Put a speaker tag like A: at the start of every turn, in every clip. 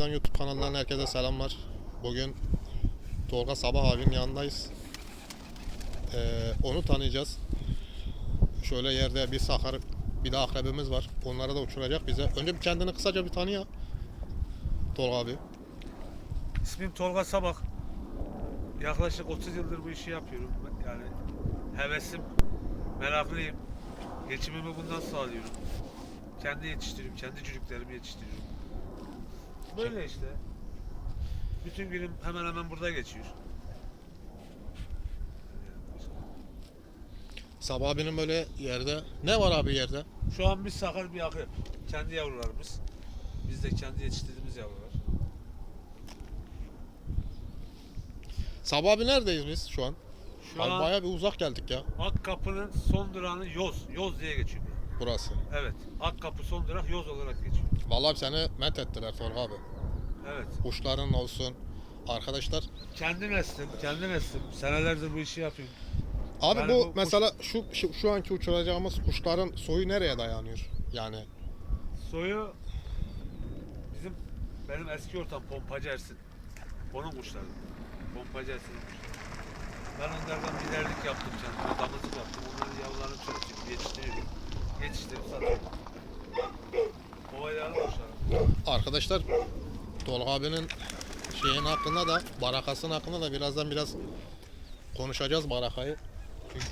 A: Buradan YouTube kanalından herkese selamlar. Bugün Tolga Sabah abinin yanındayız. Ee, onu tanıyacağız. Şöyle yerde bir sakar, bir de akrebimiz var. Onları da uçuracak bize. Önce bir kendini kısaca bir tanı ya. Tolga abi.
B: İsmim Tolga Sabak. Yaklaşık 30 yıldır bu işi yapıyorum. Yani hevesim, meraklıyım. Geçimimi bundan sağlıyorum. Kendi yetiştiriyorum, kendi çocuklarımı yetiştiriyorum. Böyle işte. Bütün günüm hemen hemen burada geçiyor.
A: Sabah abinin böyle yerde. Ne var abi yerde?
B: Şu an bir sakar bir akrep. Kendi yavrularımız. Biz de kendi yetiştirdiğimiz yavrular.
A: Sabah abi neredeyiz biz şu an?
B: Şu
A: Abi
B: an
A: bayağı bir uzak geldik ya
B: Akkapı'nın son durağını Yoz. Yoz diye geçiyor.
A: burası.
B: Evet. Akkapı son durak Yoz olarak geçiyor.
A: Vallahi seni met ettiler Tolga abi.
B: Evet.
A: Kuşların olsun. Arkadaşlar
B: Kendi neslim, kendi neslim. Senelerdir bu işi yapıyorum.
A: Abi
B: Yani
A: bu,
B: bu kuş-
A: mesela şu, şu şu anki uçuracağımız kuşların soyu nereye dayanıyor? Yani
B: Soyu bizim benim eski ortam Pompacı Ersin. Onun kuşları. Pompacı Ersin'in kuşları. Ben onlardan liderlik yaptım kendime. Damızlık yaptım. Onların yavrularını çoğaltıyorum, yetiştiriyorum. Yetiştirip satıyorum. Kovaylarlı kuşlar.
A: Arkadaşlar Tolga abinin şeyin hakkında da barakasının hakkında da birazdan biraz konuşacağız barakayı. Çünkü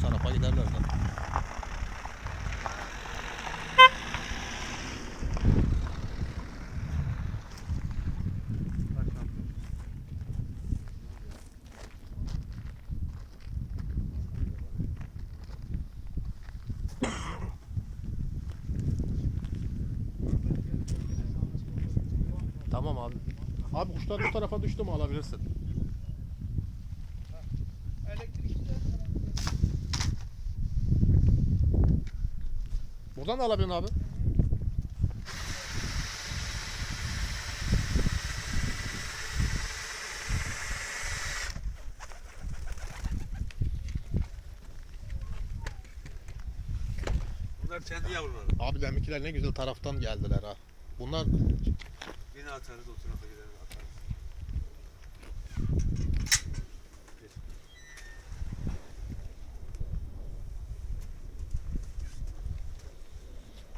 A: Karşı tarafa giderler de. Tamam abi. Abi kuşlar bu tarafa düştü mü alabilirsin. Buradan da alabilirsin abi.
B: Bunlar kendi yavruları.
A: Abi deminkiler ne güzel taraftan geldiler ha. Bunlar
B: Yine atarız o tarafa gideriz atarız.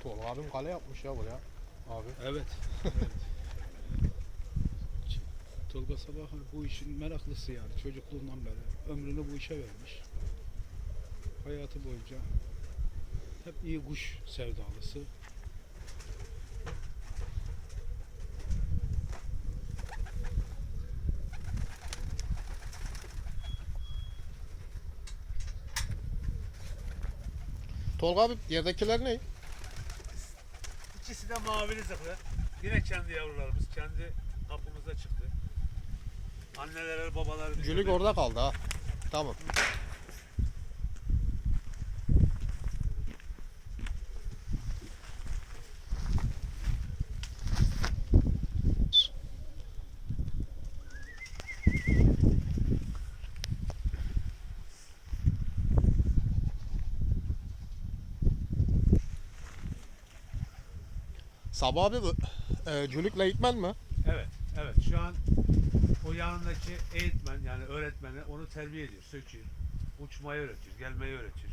A: Tolga abim kale yapmış ya buraya. Abi.
C: Evet. evet. Tolga Sabah bu işin meraklısı yani çocukluğundan beri. Ömrünü bu işe vermiş. Hayatı boyunca hep iyi kuş sevdalısı.
A: Tolga abi yerdekiler ne?
B: İkisi de mavili zırhlı. Yine kendi yavrularımız. Kendi kapımızda çıktı. Anneleri, babaları bizde
A: Cülük orada kaldı ha. Tamam. Sabah abi e, cülükle eğitmen mi?
B: Evet, evet. Şu an o yanındaki eğitmen yani öğretmeni onu terbiye ediyor, söküyor. Uçmayı öğretiyor, gelmeyi öğretiyor.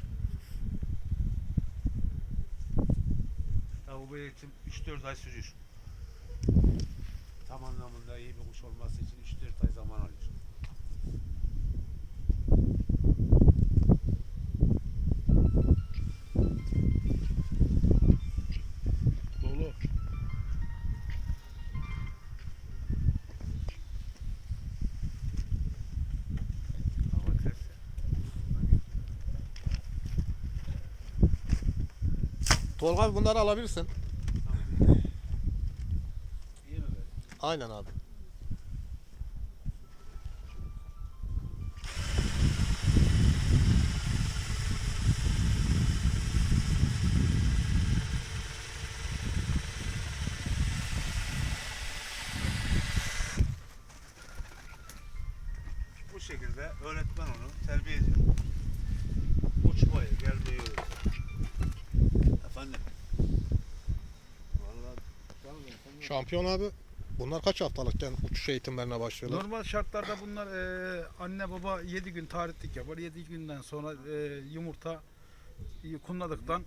B: Tabi bu eğitim 3-4 ay sürüyor. Tam anlamında iyi bir kuş olması için 3-4 ay zaman alıyor.
A: Tolga abi bunları alabilirsin. Aynen abi.
B: Bu şekilde öğretmen onu terbiye ediyor.
A: Şampiyon abi bunlar kaç haftalıkken uçuş eğitimlerine başlıyorlar?
C: Normal şartlarda bunlar e, anne baba 7 gün tarihlik yapar. 7 günden sonra e, yumurta kunladıktan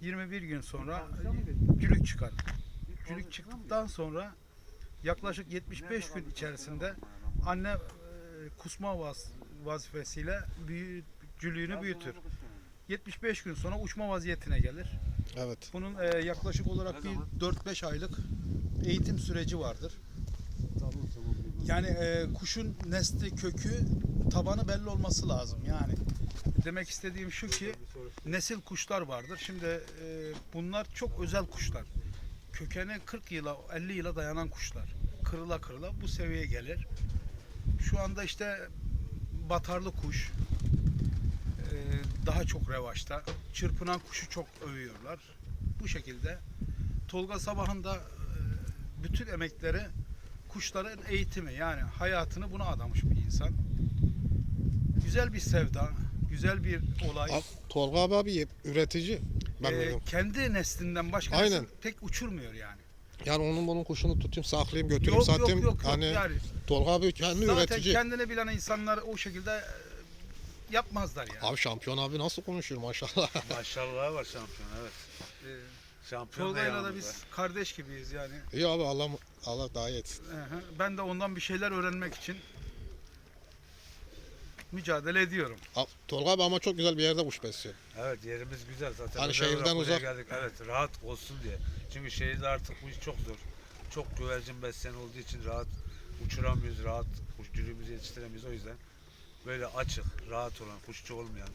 C: 21 gün sonra cülük çıkar. Cülük çıktıktan sonra yaklaşık 75 gün içerisinde anne e, kusma vaz, vazifesiyle büyü, cülüğünü büyütür. 75 gün sonra uçma vaziyetine gelir.
A: Evet.
C: Bunun e, yaklaşık olarak bir 4-5 aylık eğitim süreci vardır. Yani e, kuşun nesli, kökü, tabanı belli olması lazım. Yani demek istediğim şu ki nesil kuşlar vardır. Şimdi e, bunlar çok özel kuşlar. Kökeni 40 yıla, 50 yıla dayanan kuşlar. Kırıla kırıla bu seviyeye gelir. Şu anda işte batarlı kuş e, daha çok revaçta. Çırpınan kuşu çok övüyorlar. Bu şekilde Tolga Sabah'ın da bütün emekleri kuşların eğitimi yani hayatını buna adamış bir insan. Güzel bir sevda, güzel bir olay.
A: Abi, Tolga abi abi üretici. Ben
C: Ee,
A: biliyorum.
C: kendi neslinden başka
A: Aynen.
C: tek uçurmuyor yani.
A: Yani onun bunun kuşunu tutayım, saklayayım, götüreyim,
C: Yok yok
A: satayım.
C: yok yok.
A: hani
C: yani
A: Tolga abi kendi
C: zaten
A: üretici.
C: kendini bilen insanlar o şekilde e, yapmazlar yani.
A: Abi şampiyon abi nasıl konuşuyor maşallah.
B: maşallah var şampiyon evet.
C: Ee,
B: Şampiyon da
C: Tolga'yla da
B: yanımızda.
C: biz kardeş gibiyiz yani.
A: İyi abi Allah Allah daha iyi etsin.
C: Ben de ondan bir şeyler öğrenmek için mücadele ediyorum.
A: Abi, Tolga abi ama çok güzel bir yerde kuş besliyor.
B: Evet yerimiz güzel zaten.
A: Hani
B: Özel
A: şehirden
B: olarak buraya
A: uzak.
B: Geldik. Evet rahat olsun diye. Çünkü şehirde artık bu iş çok zor. Çok güvercin besleyen olduğu için rahat uçuramıyoruz, rahat kuşçuluğumuzu yetiştiremiyoruz. O yüzden böyle açık, rahat olan, kuşçu olmayan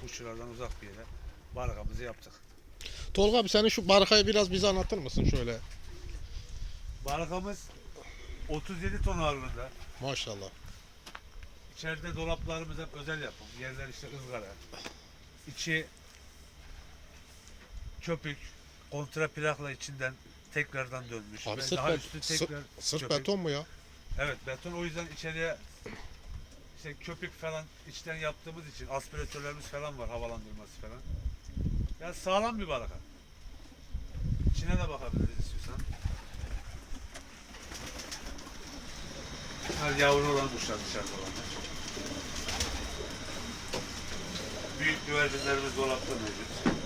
B: kuşçulardan uzak bir yere barakamızı yaptık.
A: Tolga abi senin şu barakayı biraz bize anlatır mısın şöyle?
B: Barakamız 37 ton ağırlığında.
A: Maşallah.
B: İçeride dolaplarımız hep özel yapım. Yerler işte ızgara. İçi köpük, kontraplakla içinden tekrardan dönmüş.
A: Abi
B: Ve
A: sırf,
B: daha
A: bet-
B: üstü tekrar
A: sırf
B: köpük.
A: beton mu ya?
B: Evet beton o yüzden içeriye işte köpük falan içten yaptığımız için aspiratörlerimiz falan var havalandırması falan. Yani sağlam bir baraka. İçine de bakabiliriz istiyorsan. Bunlar yavru olan kuşlar dışarıda olanlar. Büyük güvercinlerimiz dolapta mevcut.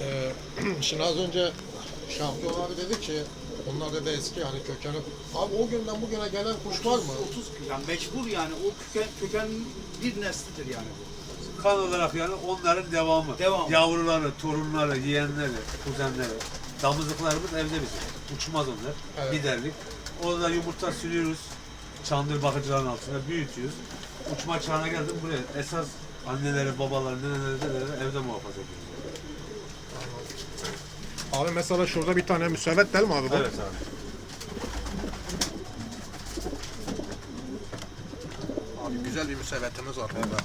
A: Ee, şimdi az önce şampiyon abi dedi ki bunlar dedi eski hani kökeni. Abi o günden bugüne gelen kuş var mı?
D: 30 yani mecbur yani o köken, köken bir neslidir yani bu.
B: Kan olarak yani onların devamı.
D: Devamı.
B: Yavruları, torunları, yeğenleri, kuzenleri. Damızlıklarımız evde bizim. Uçmaz onlar.
A: Evet.
B: Giderlik. Orada yumurta sürüyoruz. Çandır bakıcıların altında büyütüyoruz. Uçma çağına geldim buraya. Esas anneleri, babaları, neneleri, dedeleri evde muhafaza ediyoruz.
A: Abi mesela şurada bir tane müsevet değil mi abi bu?
B: Evet abi.
A: Abi güzel bir müsevetimiz var burada.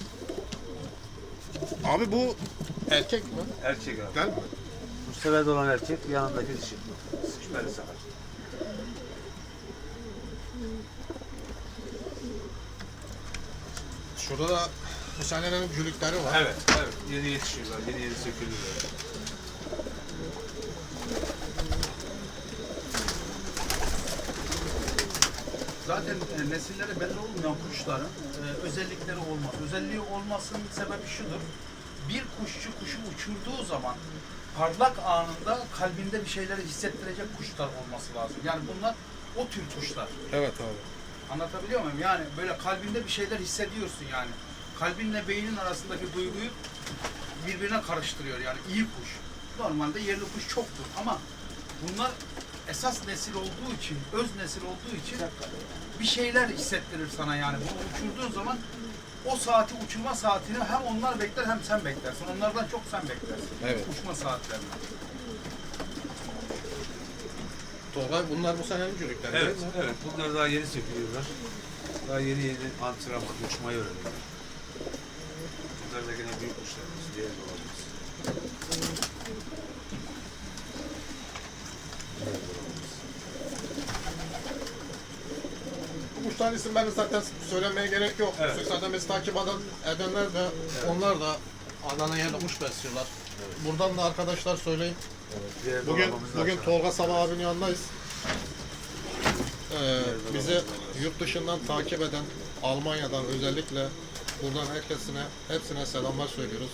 A: Abi bu erkek mi?
B: Erkek abi.
A: Değil mi?
B: Bu sefer olan erkek yanındaki dişi. Şüpheli sakar.
A: Şurada da bu senenin cülükleri var.
B: Evet, evet. Yeni yetişiyorlar, yeni yeni sökülüyorlar.
D: Zaten e, nesilleri belli olmayan kuşların e, özellikleri olmaz. Özelliği olmasının sebebi şudur. Bir kuşçu kuşu uçurduğu zaman parlak anında kalbinde bir şeyleri hissettirecek kuşlar olması lazım. Yani bunlar o tür kuşlar.
A: Evet abi.
D: Anlatabiliyor muyum? Yani böyle kalbinde bir şeyler hissediyorsun yani. Kalbinle beynin arasındaki duyguyu birbirine karıştırıyor yani iyi kuş. Normalde yerli kuş çoktur ama bunlar esas nesil olduğu için, öz nesil olduğu için bir şeyler hissettirir sana yani. Bunu uçurduğun zaman o saati uçurma saatini hem onlar bekler hem sen beklersin. Onlardan çok sen beklersin.
A: Evet.
D: Uçma saatlerini.
A: Tolga bunlar bu senenin cülükleri
B: Evet,
A: değil mi?
B: evet. Bunlar daha yeni sökülüyorlar. Daha yeni yeni antrenman, uçmayı öğreniyorlar. Bunlar da gene büyük kuşlarımız, diğer dolabımız.
A: Bu kuşların isimlerini zaten söylemeye gerek yok.
B: Evet.
A: Çünkü zaten biz takip eden, edenler de onlar da Adana yerli kuş besliyorlar. Buradan da arkadaşlar söyleyeyim.
B: Diğer
A: Bugün
B: da
A: bugün. Tolga Sabah abinin yanındayız. Ee, bizi yurt dışından takip eden Almanya'dan özellikle buradan herkesine hepsine selamlar söylüyoruz.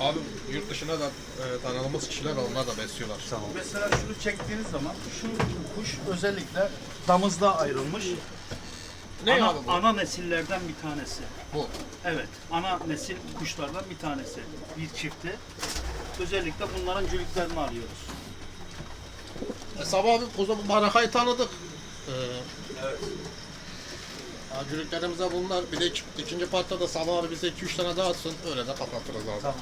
A: Abi yurt dışına da e, tanıdığımız kişiler onlar da besliyorlar.
B: Tamam.
C: Mesela şunu çektiğiniz zaman şu kuş özellikle damızda ayrılmış.
A: Ne
C: ana,
A: abi bu?
C: ana nesillerden bir tanesi.
A: Bu.
C: Evet, ana nesil kuşlardan bir tanesi. Bir çifti. Özellikle bunların cülüklerini arıyoruz.
A: E, Sabah abi o zaman Barakay'ı tanıdık. Ee,
B: Evet.
A: Acülüklerimize bunlar. Bir de iki- ikinci partta da Sabah abi bize 2-3 tane daha atsın. Öyle de kapatırız abi.
B: Tamam.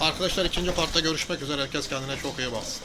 A: Arkadaşlar ikinci partta görüşmek üzere. Herkes kendine çok iyi baksın.